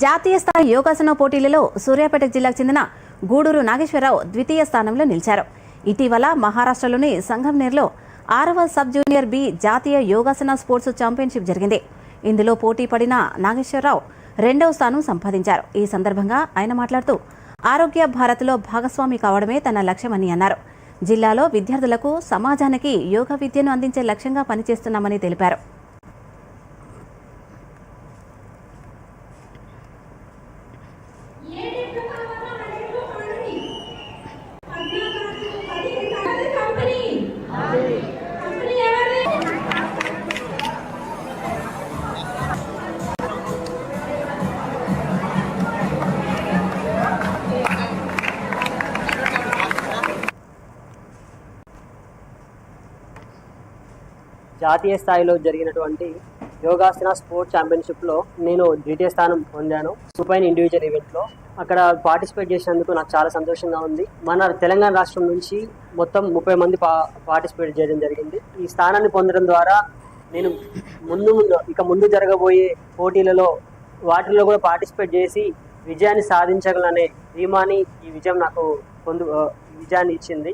జాతీయ స్థాయి యోగాసన పోటీలలో సూర్యాపేట జిల్లాకు చెందిన గూడూరు నాగేశ్వరరావు ద్వితీయ స్థానంలో నిలిచారు. ఇటీవల మహారాష్ట్రలోని సంగంనేర్లో ఆరవ సబ్ జూనియర్ బి జాతీయ యోగాసన స్పోర్ట్స్ ఛాంపియన్షిప్ జరిగింది. ఇందులో పోటీ పడిన నాగేశ్వరరావు రెండవ స్థానం సంపాదించారు. ఈ సందర్భంగా ఆయన మాట్లాడుతూ ఆరోగ్య భారత్లో భాగస్వామి కావడమే తన లక్ష్యమని అన్నారు. జిల్లాలో విద్యార్థులకు సమాజానికి యోగా విద్యను అందించే లక్ష్యంగా పనిచేస్తున్నామని తెలిపారు. జాతీయ స్థాయిలో జరిగినటువంటి యోగాసన స్పోర్ట్స్ ఛాంపియన్షిప్లో నేను ద్వితీయ స్థానం పొందాను. సుపైన్ ఇండివిజువల్ ఈవెంట్లో. అక్కడ పార్టిసిపేట్ చేసినందుకు నాకు చాలా సంతోషంగా ఉంది. మన తెలంగాణ రాష్ట్రం నుంచి మొత్తం ముప్పై మంది పా పార్టిసిపేట్ చేయడం జరిగింది. ఈ స్థానాన్ని పొందడం ద్వారా నేను ముందు ముందు ఇక ముందు జరగబోయే పోటీలలో వాటిల్లో కూడా పార్టిసిపేట్ చేసి విజయాన్ని సాధించగలనే ధీమాని ఈ విజయం నాకు పొందు విజయాన్ని ఇచ్చింది.